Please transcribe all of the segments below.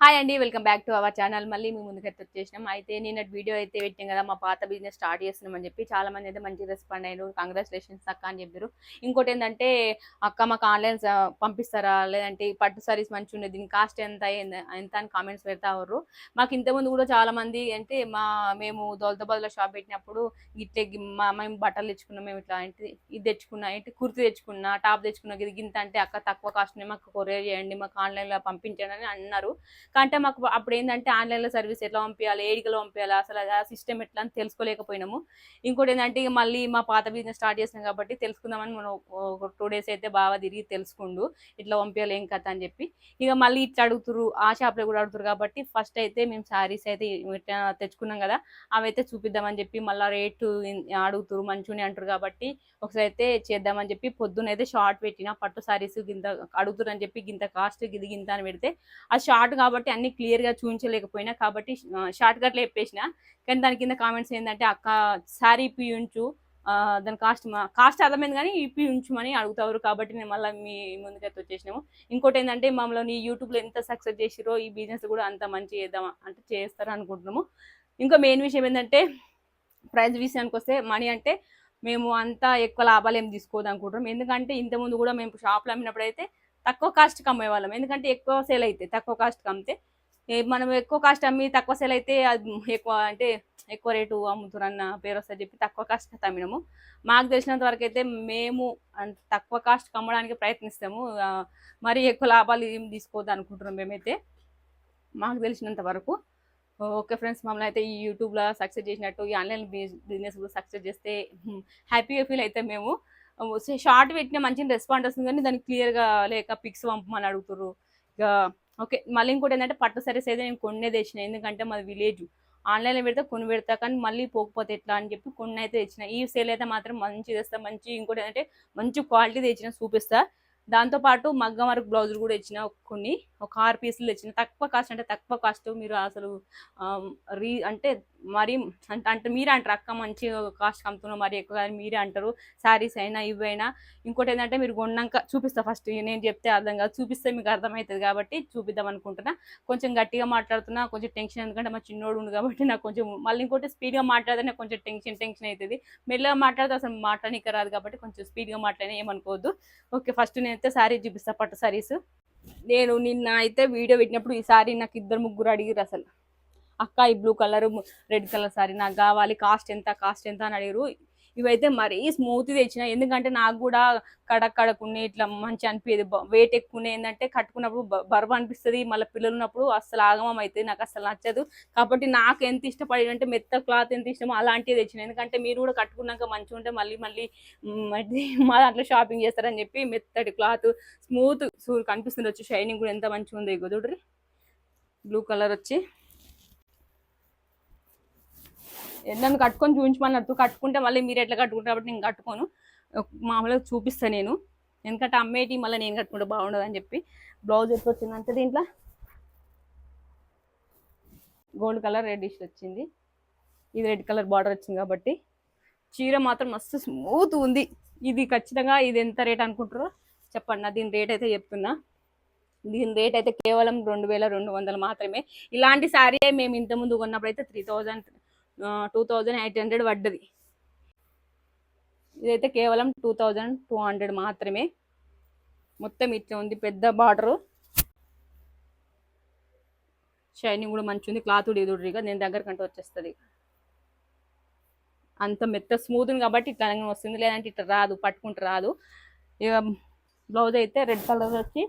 Hi అండి welcome back to our channel మళ్ళీ మీ ముందుకైతే వచ్చేసినాం. అయితే నేను వీడియో అయితే పెట్టాం కదా మా పాత బిజినెస్ స్టార్ట్ చేస్తున్నామని చెప్పి చాలా మంది అయితే మంచి రెస్పాండ్ అయ్యారు కంగ్రాచులేషన్స్ అక్క అని చెప్పారు ఇంకోటి ఏంటంటే అక్క మాకు ఆన్లైన్ పంపిస్తారా? లేదంటే పట్టు సారీస్ మంచిగా ఉన్నది దీని కాస్ట్ ఎంత ఎంత అని కామెంట్స్ పెడతా ఉన్నారు. మాకు ఇంతకుముందు కూడా చాలా మంది అంటే మా మేము దౌలతాబాద్లో షాప్ పెట్టినప్పుడు ఇట్లే మా మేము బట్టలు తెచ్చుకున్నాం మేము ఇట్లా అంటే ఇది తెచ్చుకున్నా ఏంటి కుర్తి తెచ్చుకున్నా టాప్ తెచ్చుకున్నా ఇది ఇంత అంటే అక్క తక్కువ కాస్ట్ మాకు కొరియర్ చేయండి మాకు ఆన్లైన్లో పంపించండి అని అన్నారు. అంటే మాకు అప్పుడు ఏంటంటే ఆన్లైన్లో సర్వీస్ ఎట్లా పంపించాలి ఏడికలో పంపించాలి అసలు ఆ సిస్టమ్ ఎట్లా అని తెలుసుకోలేకపోయినాము. ఇంకోటి ఏంటంటే ఇక మళ్ళీ మా పాత బిజినెస్ స్టార్ట్ చేసినాం కాబట్టి తెలుసుకుందామని మనం ఒక టూ డేస్ అయితే బాగా తిరిగి తెలుసుకుండు ఇట్లా పంపించాలి ఏం కథ అని చెప్పి. ఇక మళ్ళీ ఇట్లా అడుగుతురు ఆ షాప్లో కూడా అడుగుతారు కాబట్టి ఫస్ట్ అయితే మేము శారీస్ అయితే ఇట్లా తెచ్చుకున్నాం కదా అవి అయితే చూపిద్దామని చెప్పి మళ్ళీ రేటు అడుగుతురు మంచిగానే అంటారు కాబట్టి ఒకసారి అయితే చేద్దామని చెప్పి పొద్దున అయితే షార్ట్ పెట్టిన పట్టు సారీస్ గింత అడుగుతురు అని చెప్పి గింత కాస్ట్ గిది గింత అని పెడితే ఆ షార్ట్ కాబట్టి కాబట్టి అన్ని క్లియర్గా చూపించలేకపోయినా కాబట్టి షార్ట్ కట్లో చెప్పేసిన. కానీ దాని కింద కామెంట్స్ ఏంటంటే అక్క శారీ ఇప్పి ఉంచు దాని కాస్ట్ కాస్ట్ అర్థమైంది కానీ ఇప్పి ఉంచమని అడుగుతారు. కాబట్టి నేను మళ్ళీ మీ ముందుకైతే వచ్చేసినాము. ఇంకోటి ఏంటంటే మమ్మల్ని యూట్యూబ్లో ఎంత సక్సెస్ చేసిరో ఈ బిజినెస్ కూడా అంత మంచి చేద్దాం అంటే చేస్తారు అనుకుంటున్నాము. ఇంకా మెయిన్ విషయం ఏంటంటే ప్రైజ్ విషయానికి వస్తే మనీ అంటే మేము అంతా ఎక్కువ లాభాలు ఏం తీసుకోవద్దు అనుకుంటున్నాం ఎందుకంటే ఇంతకుముందు కూడా మేము షాప్లో అమ్మినప్పుడు అయితే తక్కువ కాస్ట్కి అమ్మేవాళ్ళం ఎందుకంటే ఎక్కువ సేల్ అయితే తక్కువ కాస్ట్కి అమ్మితే మనం ఎక్కువ కాస్ట్ అమ్మి తక్కువ సేల్ అయితే ఎక్కువ అంటే ఎక్కువ రేటు అమ్ముతురన్న పేరు వస్తుంది చెప్పి తక్కువ కాస్ట్కి అమ్మినాము. మాకు తెలిసినంత వరకు అయితే మేము తక్కువ కాస్ట్కి అమ్మడానికి ప్రయత్నిస్తాము. మరి మరీ ఎక్కువ లాభాలు ఏం తీసుకోవద్దు అనుకుంటున్నాం మేమైతే. మాకు తెలిసినంత వరకు. ఓకే ఫ్రెండ్స్ మమ్మల్ని అయితే ఈ యూట్యూబ్లో సక్సెస్ చేసినట్టు ఈ ఆన్లైన్ బిజినెస్ కూడా సక్సెస్ చేస్తే హ్యాపీగా ఫీల్ అయితే మేము. షార్ట్ పెట్టిన మంచి రెస్పాండ్ వస్తుంది కానీ దానికి క్లియర్గా లేక పిక్స్ పంపమని అడుగుతుర్రు. ఇక ఓకే మళ్ళీ ఇంకోటి ఏంటంటే పట్టు సరీస్ అయితే నేను కొన్నే తెచ్చిన ఎందుకంటే మాది విలేజ్ ఆన్లైన్లో పెడితే కొన్ని పెడతా కానీ మళ్ళీ పోకపోతే ఎట్లా అని చెప్పి కొన్ని అయితే తెచ్చిన. ఈ సేల్ అయితే మాత్రం మంచి తెస్తా మంచి ఇంకోటి ఏంటంటే మంచి క్వాలిటీ తెచ్చిన చూపిస్తా. దాంతోపాటు మగ్గం వరకు బ్లౌజులు కూడా ఇచ్చిన కొన్ని. ఒక ఆరు పీసులు ఇచ్చిన. తక్కువ కాస్ట్ అంటే తక్కువ కాస్ట్ మీరు అసలు రీ అంటే మరి అంటే అంటే మీరే అంటారు. అక్క మంచి కాస్ట్ కమ్ముతున్నాం మరి ఎక్కువ కానీ మీరే అంటారు. శారీస్ అయినా ఇవైనా. ఇంకోటి ఏంటంటే మీరు కొన్నాక చూపిస్తా ఫస్ట్ నేను చెప్తే అర్థం కాదు. చూపిస్తే మీకు అర్థమవుతుంది కాబట్టి చూపిద్దాం అనుకుంటున్నా. కొంచెం గట్టిగా మాట్లాడుతున్నా కొంచెం టెన్షన్ ఎందుకంటే మా చిన్నోడు ఉంది కాబట్టి నాకు కొంచెం మళ్ళీ ఇంకోటి స్పీడ్గా మాట్లాడితే కొంచెం టెన్షన్ టెన్షన్ అవుతుంది. మెల్లగా మాట్లాడితే అసలు మాట్లాడనిక రాదు కాబట్టి కొంచెం స్పీడ్గా మాట్లాడినా ఏమనుకోవద్దు. ఓకే ఫస్ట్ నేను నేనైతే శారీ చూపిస్తా పట్టు శారీస్ నేను నిన్న అయితే వీడియో పెట్టినప్పుడు ఈ సారీ నాకు ఇద్దరు ముగ్గురు అడిగిరు అసలు. అక్క ఈ blue colour red colour sari నాకు కావాలి కాస్ట్ ఎంత కాస్ట్ ఎంత అని అడిగారు ఇవైతే మరీ స్మూత్ తెచ్చిన. ఎందుకంటే నాకు కూడా కడక్ కడకునే ఇట్లా మంచి అనిపించేది వెయిట్ ఎక్కువనే ఏంటంటే కట్టుకున్నప్పుడు బరువు అనిపిస్తుంది. మళ్ళీ పిల్లలు ఉన్నప్పుడు అస్సలు ఆగమం అవుతుంది నాకు అసలు నచ్చదు. కాబట్టి నాకు ఎంత ఇష్టపడి అంటే మెత్త క్లాత్ ఎంత ఇష్టమో అలాంటివి తెచ్చిన. ఎందుకంటే మీరు కూడా కట్టుకున్నాక మంచిగా ఉంటే మళ్ళీ మళ్ళీ మా దాంట్లో షాపింగ్ చేస్తారని చెప్పి మెత్తటి క్లాత్ స్మూత్ సూర్ కనిపిస్తుంది వచ్చి షైనింగ్ కూడా ఎంత మంచిగా ఉంది ఇగో బ్లూ కలర్ వచ్చి. నన్ను కట్టుకొని చూపించమన్నట్టు. కట్టుకుంటే మళ్ళీ మీరు ఎట్లా కట్టుకుంటారు కాబట్టి నేను కట్టుకోను. మామూలుగా చూపిస్తాను నేను. ఎందుకంటే అమ్మేటి మళ్ళీ నేను కట్టుకుంటే బాగుండదు అని చెప్పి బ్లౌజ్ ఎట్లా వచ్చిందంటే దీంట్లో గోల్డ్ కలర్ రెడ్డిష్ వచ్చింది. ఇది రెడ్ కలర్ బార్డర్ వచ్చింది కాబట్టి చీర మాత్రం మస్తు స్మూత్ ఉంది. ఇది ఖచ్చితంగా ఇది ఎంత రేట్ అనుకుంటారో చెప్పండి. నా దీని రేట్ అయితే చెప్తున్నా. దీని రేట్ అయితే కేవలం రెండు వేల రెండు వందలు మాత్రమే. ఇలాంటి శారీ మేము ఇంతకుముందు కొన్నప్పుడు అయితే three thousand two thousand eight hundred పడ్డది. ఇదైతే కేవలం టూ థౌజండ్ టూ హండ్రెడ్ మాత్రమే. మొత్తం ఇట్లా ఉంది పెద్ద బార్డరు. షైనింగ్ కూడా మంచి ఉంది క్లాత్ కూడా ఎదురుగా నేను దగ్గరకంటే వచ్చేస్తుంది అంత మెత్త స్మూత్ ఉంది కాబట్టి ఇట్లా వస్తుంది లేదంటే ఇట్లా రాదు పట్టుకుంటే రాదు. ఇక బ్లౌజ్ అయితే రెడ్ కలర్ వచ్చి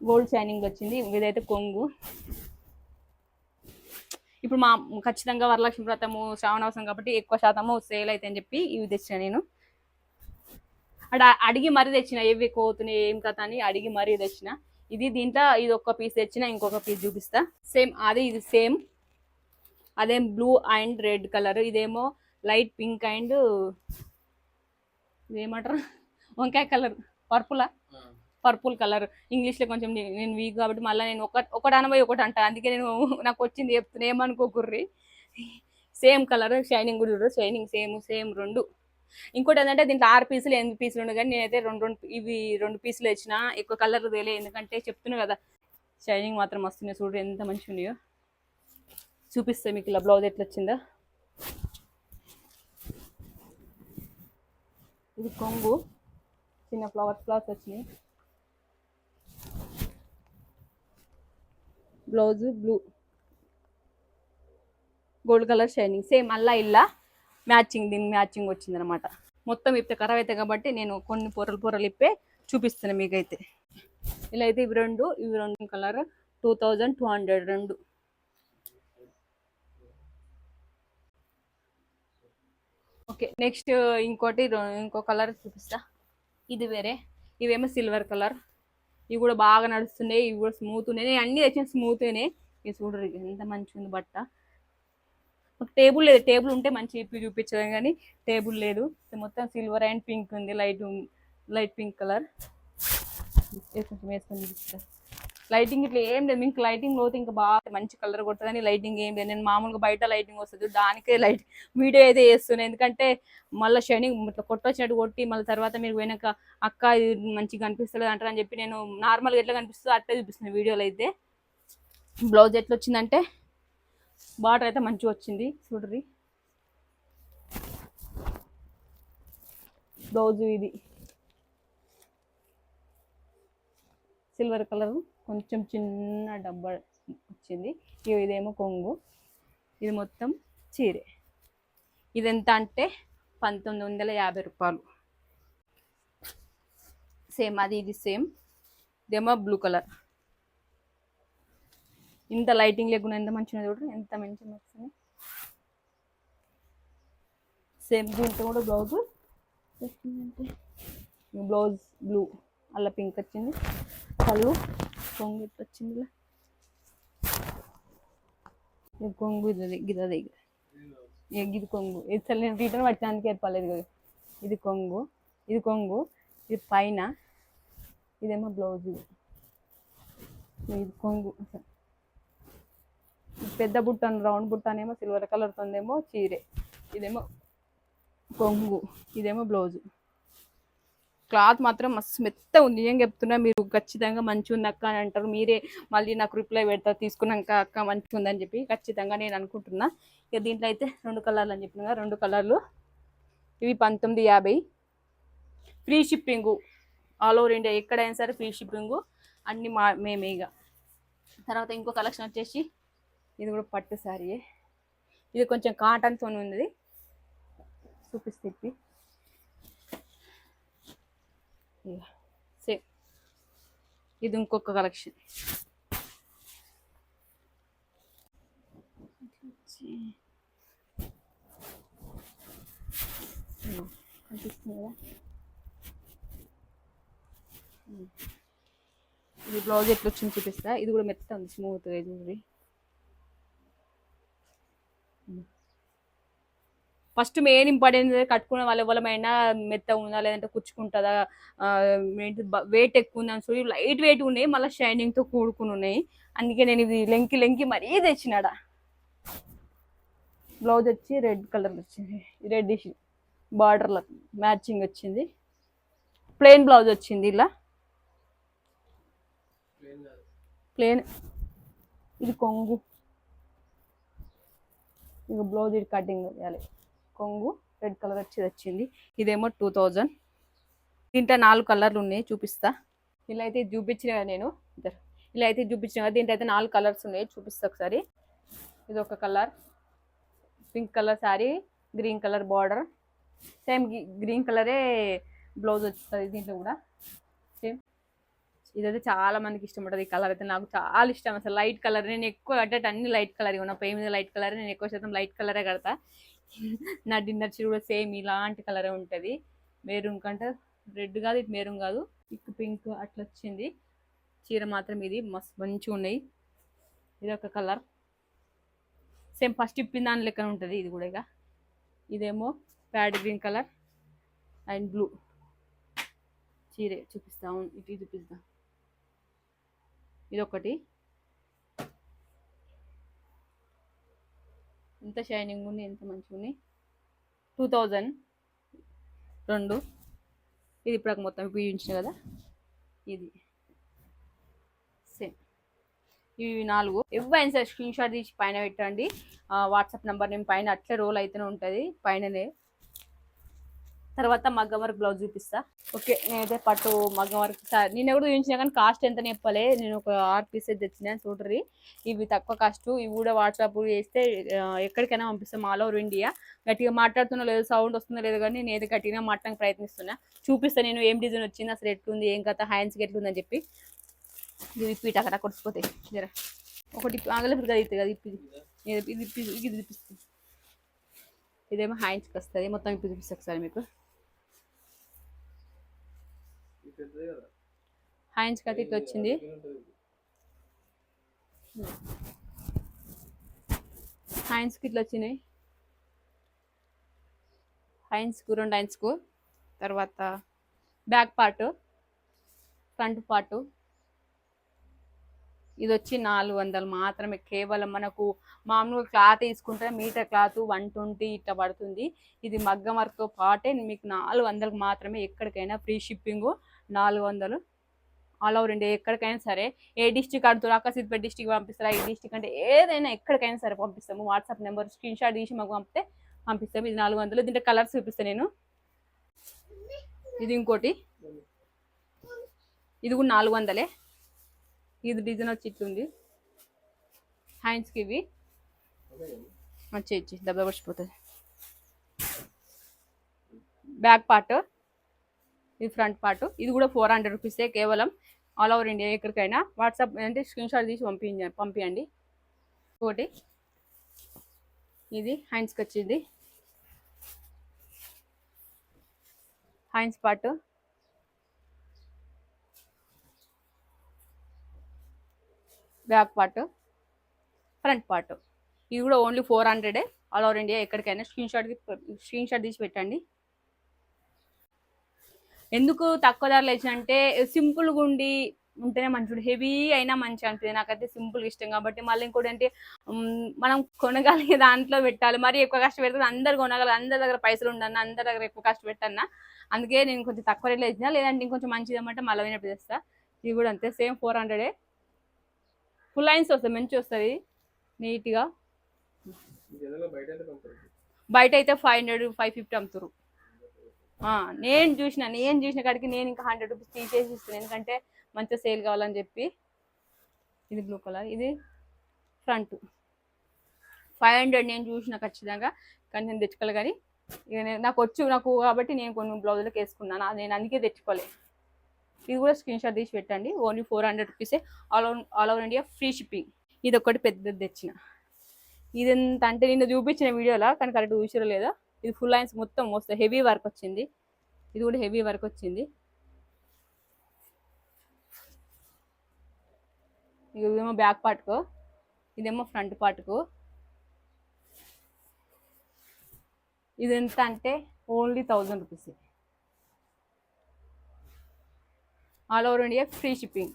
గోల్డ్ షైనింగ్ వచ్చింది ఇదైతే కొంగు. ఇప్పుడు మా ఖచ్చితంగా వరలక్ష్మి వ్రతము శ్రావణవసం కాబట్టి ఎక్కువ శాతము సేల్ అయితే అని చెప్పి ఇవి తెచ్చిన నేను. అడ అడిగి మరీ తెచ్చిన ఏవి కోతున్నాయి ఏం కథ అని అడిగి మరీ తెచ్చిన. ఇది దీంట్లో ఇది ఒక పీస్ తెచ్చిన ఇంకొక పీస్ చూపిస్తా. సేమ్ అది ఇది సేమ్. అదేం బ్లూ అండ్ రెడ్ కలర్ ఇదేమో లైట్ పింక్ అండ్ ఇదేమంటారు? వంకాయ కలర్ పర్పులా? Purple colour. ఇంగ్లీష్లో కొంచెం నేను వీక్ కాబట్టి మళ్ళీ నేను ఒక ఒకటి అనబోయి ఒకటి అంట. అందుకే నేను నాకు వచ్చింది చెప్తున్నా. ఏమనుకోకుర్రి సేమ్ కలర్ షైనింగ్ కూడా షైనింగ్ సేమ్ సేమ్ రెండు. ఇంకోటి ఏంటంటే దీంట్లో ఆరు పీసులు ఎనిమిది పీసులు ఉండవు కానీ నేనైతే రెండు రెండు ఇవి రెండు పీసులు ఇచ్చిన ఎక్కువ కలర్ తెలియదు. ఎందుకంటే చెప్తున్నా కదా షైనింగ్ మాత్రం వస్తున్నాయి చూడు ఎంత మంచిగా ఉన్నాయో. చూపిస్తే మీకు ఇలా బ్లౌజ్ ఎట్లా వచ్చిందో. ఇది కొంగు. చిన్న ఫ్లవర్స్ ఫ్లవర్స్ వచ్చినాయి. Blouse blue. Gold colour shining. Same అల్లా ఇల్లా మ్యాచింగ్ దీని మ్యాచింగ్ వచ్చిందనమాట మొత్తం ఇప్పే ఖరాబ్ అవుతాయి కాబట్టి నేను కొన్ని పొరలు పొరలు ఇప్పే చూపిస్తాను మీకైతే. ఇలా అయితే ఇవి రెండు ఇవి రెండు colour two thousand two hundred రెండు. ఓకే నెక్స్ట్ ఇంకోటి ఇంకో కలర్ చూపిస్తా. ఇది వేరే. ఇవేమో సిల్వర్ కలర్. ఇవి కూడా బాగా నడుస్తున్నాయి ఇవి కూడా స్మూత్ ఉన్నాయి అన్నీ అన్ని తెచ్చిన స్మూత్నే ఉన్నాయి ఇది చూడరు ఎంత మంచిగా ఉంది బట్ట. ఒక టేబుల్ లేదు టేబుల్ ఉంటే మంచి ఇప్పి చూపించడం కానీ టేబుల్ లేదు. మొత్తం సిల్వర్ అండ్ పింక్ ఉంది లైట్ లైట్ పింక్ కలర్ కొంచెం వేసుకొని చూపిస్తారు లైటింగ్ ఇట్లా ఏం లేదు. మీకు లైటింగ్ లోతే ఇంకా బాగా మంచి కలర్ కొట్టదని లైటింగ్ ఏం లేదు. నేను మామూలుగా బయట లైటింగ్ వస్తుంది. దానికే లైట్ వీడియో అయితే వేస్తున్నాను ఎందుకంటే మళ్ళీ షైనింగ్ ఇట్లా కొట్టొచ్చినట్టు కొట్టి మళ్ళీ తర్వాత మీరు పోయినాక అక్క ఇది మంచిగా కనిపిస్తలేదు అంటారు అని చెప్పి నేను నార్మల్గా ఎట్లా కనిపిస్తుందో అట్లే చూపిస్తున్నాను వీడియోలో అయితే. బ్లౌజ్ ఎట్లా వచ్చిందంటే బార్డర్ అయితే మంచిగా వచ్చింది. చూడ్రి బ్లౌజ్ ఇది. సిల్వర్ కలర్ కొంచెం చిన్న డబ్బా వచ్చింది. ఇగో ఇదేమో కొంగు. ఇది మొత్తం చీరే. ఇది ఎంత అంటే పంతొమ్మిది వందల యాభై రూపాయలు. సేమ్ అది ఇది సేమ్ ఇదేమో బ్లూ కలర్ ఇంత లైటింగ్ లేకుండా ఎంత మంచిగా చూడరు ఎంత మంచిగా వస్తుంది సేమ్ దీంట్లో కూడా బ్లౌజ్ బ్లౌజ్ బ్లూ అలా పింక్ వచ్చింది. కళ్ళు కొంగు ఇట్లా వచ్చింది ఇది కొంగు ఇది గిదది ఇది. కొంగు. ఇది అసలు నేను రిటర్న్ పట్టినందుకు చెప్పలేదు కదా. ఇది కొంగు ఇది కొంగు ఇది పైన ఇదేమో బ్లౌజ్ ఇది. కొంగు. పెద్ద బుట్ట రౌండ్ బుట్ట అనేమో సిల్వర్ కలర్ తోందేమో చీరే. ఇదేమో కొంగు ఇదేమో బ్లౌజు. క్లాత్ మాత్రం మస్తు మెత్త ఉంది. ఏం చెప్తున్నా మీరు ఖచ్చితంగా మంచి ఉంది అక్క అని అంటారు. మీరే మళ్ళీ నాకు రిప్లై పెడతారు. తీసుకున్నాక అక్క మంచిగా ఉందని చెప్పి ఖచ్చితంగా నేను అనుకుంటున్నా. ఇక దీంట్లో అయితే రెండు కలర్లు అని చెప్పిన రెండు కలర్లు. ఇవి పంతొమ్మిది యాభై. Free shipping all over India ఎక్కడైనా సరే ఫ్రీ షిప్పింగు అన్ని మా మేమే ఇక. తర్వాత ఇంకో కలెక్షన్ వచ్చేసి ఇది కూడా పట్టు శారీయే ఇది కొంచెం కాటన్తో ఉంది చూపిస్తే సేమ్ ఇది ఇంకొక కలెక్షన్ కనిపిస్తుంది కదా ఇది బ్లౌజ్ ఎట్లా వచ్చింది చూపిస్తా. ఇది కూడా మెత్త ఉంది స్మూత్ ఇది ఫస్ట్ మెయిన్ ఇంపార్టెంట్ కట్టుకున్న వాళ్ళ ఎవరమైనా మెత్త ఉందా లేదంటే కుచ్చుకుంటుందా వెయిట్ ఎక్కువ ఉందని చూసి లైట్ వెయిట్ ఉన్నాయి మళ్ళీ షైనింగ్తో కూడుకుని ఉన్నాయి. అందుకే నేను ఇది లెంకి లెంకి మరీ తెచ్చినాడా. బ్లౌజ్ వచ్చి రెడ్ కలర్ వచ్చింది. రెడ్డిష్ బార్డర్లో మ్యాచింగ్ వచ్చింది. ప్లెయిన్ బ్లౌజ్ వచ్చింది ఇలా. ప్లెయిన్ ఇది కొంగు. ఇక బ్లౌజ్ ఇది కటింగ్ చేయాలి. కొంగు రెడ్ కలర్ వచ్చేది వచ్చింది. ఇదేమో టూ థౌజండ్. దీంట్లో నాలుగు కలర్లు ఉన్నాయి చూపిస్తా. ఇలా అయితే చూపించిన నేను. ఇద్దరు. ఇలా అయితే చూపించిన కదా దీంట్లో అయితే నాలుగు కలర్స్ ఉన్నాయి చూపిస్తా ఒకసారి. ఇది ఒక colour. Pink colour sari green colour border. Same green కలరే బ్లౌజ్ వస్తుంది దీంట్లో కూడా. సేమ్. ఇదైతే చాలా మందికి ఇష్టం ఉంటుంది ఈ కలర్ అయితే. నాకు చాలా ఇష్టం. అసలు లైట్ కలర్. నేను ఎక్కువ అంటే అన్ని లైట్ కలర్ ఉన్న పై మీద లైట్ కలర్ నేను ఎక్కువ శాతం లైట్ కలరే కడతా. నా డిన్నర్ చీర కూడా సేమ్ ఇలాంటి కలరే ఉంటుంది. మెరూన్ కంటే రెడ్ కాదు ఇటు మెరూన్ కాదు. పింక్ పింక్ అట్లా వచ్చింది. చీర మాత్రం ఇది మస్తు మంచిగా ఉన్నాయి. ఇది ఒక కలర్. సేమ్ ఫస్ట్ ఇప్పిన దాని లెక్కన ఉంటుంది ఇది కూడా ఇక. ఇదేమో pad green colour and blue. చీరే చూపిస్తాం ఇటు చూపిస్తాం. ఇది ఎంత షైనింగ్ ఉంది ఎంత మంచిగా ఉంది. Two thousand. రెండు. ఇది ఇప్పుడు మొత్తం ఉపయోగించిన కదా? ఇది. సేమ్. ఇవి నాలుగు. ఎవరైనా సరే స్క్రీన్ షాట్ తీసి పైన పెట్టండి. వాట్సాప్ నెంబర్ నేను పైన అట్లే రోల్ అయితేనే ఉంటుంది. పైననే. తర్వాత మగ్గం వర్క్ బ్లౌజ్ చూపిస్తా. ఓకే నేనైతే పట్టు మగ్గం వర్క్ నేను కూడా చూపించిన కానీ కాస్ట్ ఎంత చెప్పలే నేను ఒక ఆరు పీసెస్ తెచ్చిన చూడరి. ఇవి తక్కువ కాస్ట్ ఇవి కూడా వాట్సాప్ చేస్తే ఎక్కడికైనా పంపిస్తాం. All over India? గట్టిగా మాట్లాడుతున్నా లేదు సౌండ్ వస్తుందో లేదు కానీ నేను ఏది గట్టిగా మాట్లాడడానికి ప్రయత్నిస్తున్నా. చూపిస్తా నేను ఏం డిజైన్ వచ్చింది అసలు ఎట్లుంది ఏం కథ హ్యాండ్స్కి ఎట్లుందని చెప్పి. ఇది ఇప్పి అక్కడ కొట్టుకుపోతాయి జర. ఒకటి ఆగలేదు కదా ఇది కదా ఇప్పి ఇది. ఇది ఇది ఇదేమో హ్యాండ్స్కి వస్తుంది. మొత్తం ఇప్పి చూపిస్తా ఒకసారి మీకు. హ్యాండ్స్కి ఇట్లా వచ్చింది హైన్స్కి ఇట్లా వచ్చినాయి హ్యాండ్స్కు రెండు హ్యాండ్స్కు తర్వాత బ్యాక్ పార్ట్ ఫ్రంట్ పార్ట్. ఇది వచ్చి నాలుగు వందలు మాత్రమే. కేవలం మనకు మామూలుగా క్లాత్ తీసుకుంటే మీటర్ క్లాత్ వన్ ట్వంటీ ఇట్లా పడుతుంది. ఇది మగ్గం వర్క్తో పాటే మీకు నాలుగు వందలకు మాత్రమే ఎక్కడికైనా ఫ్రీ షిప్పింగ్. నాలుగు వందలు. ఆల్ ఓవర్ ఇండియా ఎక్కడికైనా సరే ఏ డిస్టిక్ అడుగుతారు అక్కసిద్దిపేట డిస్టిక్ పంపిస్తారా? ఈ డిస్టిక్ అంటే ఏదైనా ఎక్కడికైనా సరే పంపిస్తాము. వాట్సాప్ నెంబర్ స్క్రీన్ షాట్ తీసి మాకు పంపితే పంపిస్తాము. ఇది నాలుగు వందలు. దీంట్లో కలర్స్ చూపిస్తాను నేను. ఇది ఇంకోటి. ఇది కూడా నాలుగు వందలే. ఇది డిజైన్ వచ్చి ఇట్లుంది. హ్యాండ్స్కి ఇవి. వచ్చి ఇచ్చి దెబ్బ పడిచిపోతుంది బ్యాక్ పార్ట్. ఇది ఫ్రంట్ పార్ట్. ఇది కూడా ఫోర్ హండ్రెడ్ రూపీసే కేవలం ఆల్ ఓవర్ ఇండియా ఎక్కడికైనా. వాట్సాప్ అంటే స్క్రీన్ షాట్ తీసి పంపి పంపించండి ఒకటి ఇది హ్యాండ్స్కి వచ్చింది. Hands part. Back part. Front part. ఇది కూడా ఓన్లీ ఫోర్ హండ్రెడే. ఆల్ ఓవర్ ఇండియా ఎక్కడికైనా స్క్రీన్ షాట్ స్క్రీన్ షాట్ తీసి పెట్టండి. ఎందుకు తక్కువ ధరలు వేసినంటే సింపుల్గా ఉండి ఉంటేనే మంచిది హెవీ అయినా మంచి అనిపిస్తుంది. నాకైతే సింపుల్ ఇష్టం కాబట్టి మళ్ళీ ఇంకోటి అంటే మనం కొనగలిగే దాంట్లో పెట్టాలి. మరి ఎక్కువ కష్టపెడితే అందరు కొనగలరు. అందరి దగ్గర పైసలు ఉండన్న అందరి దగ్గర ఎక్కువ కష్టపెట్టన్నా అందుకే నేను కొంచెం తక్కువ రేట్లో ఇచ్చిన లేదంటే ఇంకొంచెం మంచిది అన్నమాట మళ్ళీ వినప్పుడు తెస్తా ఇది కూడా అంతే సేమ్ ఫోర్ హండ్రెడే. ఫుల్ లైన్స్ వస్తుంది మంచి వస్తుంది నీట్గా. బయట అయితే ఫైవ్ హండ్రెడ్ ఫైవ్ ఫిఫ్టీ అమ్ముతారు. నేను చూసిన నేను చూసిన కాడికి నేను ఇంకా హండ్రెడ్ రూపీస్ తీసేసి ఇస్తాను ఎందుకంటే మంచిగా సేల్ కావాలని చెప్పి. ఇది బ్లూ కలర్ ఇది ఫ్రంట్ ఫైవ్ హండ్రెడ్ నేను చూసిన ఖచ్చితంగా కానీ నేను తెచ్చుకోలే కానీ. ఇక నేను నాకు వచ్చు నాకు కాబట్టి నేను కొన్ని బ్లౌజులకు వేసుకున్నాను. అది నేను అందుకే తెచ్చుకోలే. ఇది కూడా స్క్రీన్ షాట్ తీసి పెట్టండి. ఓన్లీ ఫోర్ హండ్రెడ్ రూపీసే all over all over India free shipping ఇది ఒకటి పెద్దది తెచ్చిన. ఇది ఎంత అంటే నిన్న చూపించిన వీడియోలో కానీ కరెక్ట్ చూసిరో లేదా ఇది ఫుల్ లైన్స్ మొత్తం వస్తుంది హెవీ వర్క్ వచ్చింది. ఇది కూడా హెవీ వర్క్ వచ్చింది. ఇదేమో బ్యాక్ పార్ట్కు ఇదేమో ఫ్రంట్ పార్ట్కు ఇది ఎంత అంటే only thousand rupees all over India free shipping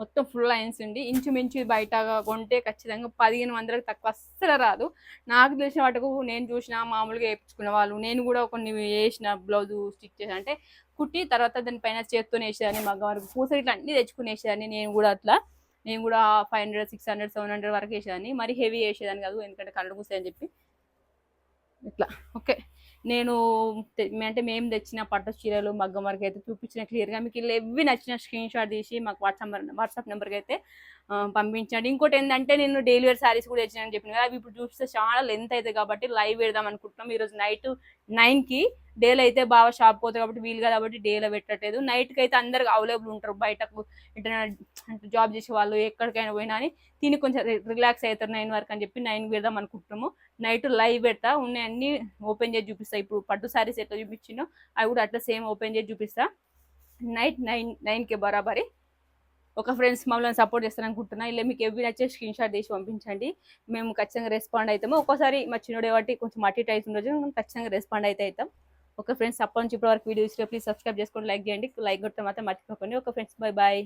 మొత్తం ఫుల్ లైన్స్ ఉండి ఇంచుమించు బయట కొంటే ఖచ్చితంగా పదిహేను వందలకు తక్కువ అస్సలు రాదు. నాకు తెలిసిన వాటికు నేను చూసిన మామూలుగా వేయించుకున్న వాళ్ళు నేను కూడా కొన్ని వేసిన బ్లౌజ్ స్టిచ్ చేసిన అంటే కుట్టి తర్వాత దానిపైన చేత్తో వేసేదాన్ని మగ్గం వరకు పూస ఇట్లా అన్ని తెచ్చుకుని వేసేదాన్ని. నేను కూడా అట్లా నేను కూడా five hundred six hundred seven hundred వరకు వేసేదాన్ని. మరి హెవీ వేసేదాన్ని కాదు ఎందుకంటే కళ్ళు కూసాయని చెప్పి. ఇట్లా ఓకే. నేను అంటే మేము తెచ్చిన పట్టు చీరలు మగ్గం వరకు అయితే చూపించిన క్లియర్గా మీకు ఇలా ఎవ్వి నచ్చిన స్క్రీన్ షాట్ తీసి మాకు వాట్సాప్ వాట్సాప్ నెంబర్కి అయితే పంపించండి. ఇంకోటి ఏంటంటే నేను డెలివరీ శారీస్ కూడా తెచ్చినాను చెప్పిన కదా అవి ఇప్పుడు చూస్తే చాలా లెంత్ అవుతుంది కాబట్టి లైవ్ పెడదాం అనుకుంటున్నాం. ఈరోజు నైట్ నైన్కి డేలో అయితే బాగా షాప్ పోతుంది కాబట్టి వీలు కదా కాబట్టి డేలో పెట్టట్లేదు. నైట్కి అయితే అందరికి అవైలబుల్ ఉంటారు బయటకు. ఎటైనా జాబ్ చేసే వాళ్ళు ఎక్కడికైనా పోయినా అని తిని కొంచెం రిలాక్స్ అవుతారు నైన్ వరకు అని చెప్పి నైన్ పెడదాం అనుకుంటున్నాము. నైట్ లైవ్ పెడతా. ఉన్నాయి అన్ని ఓపెన్ చేసి చూపిస్తా. ఇప్పుడు పట్టు శారీస్ ఎట్లా చూపించినో అవి కూడా అట్లా సేమ్ ఓపెన్ చేసి చూపిస్తా. నైట్ నైన్ నైన్కి బరాబరి. ఒక ఫ్రెండ్స్ మమ్మల్ని సపోర్ట్ చేస్తాననుకుంటున్నా ఇలా మీకు ఎవరి నచ్చే స్క్రీన్ షాట్ తీసి పంపించండి. మేము ఖచ్చితంగా రెస్పాండ్ అవుతాము ఒక్కోసారి మా చిన్నోడే కాబట్టి కొంచెం అటు ఇటు అవుతుండొచ్చు. మేము ఖచ్చితంగా రెస్పాండ్ అయితే అవుతాం. ఒక ఫ్రెండ్స్ అప్పటి నుంచి ఇప్పటి వరకు వీడియో ఇస్తే ప్లీజ్ సబ్స్క్రైబ్ చేసుకోండి లైక్ చేయండి లైక్ కొట్టడం మాత్రం మర్చిపోకండి. ఒక ఫ్రెండ్స్ బై బాయ్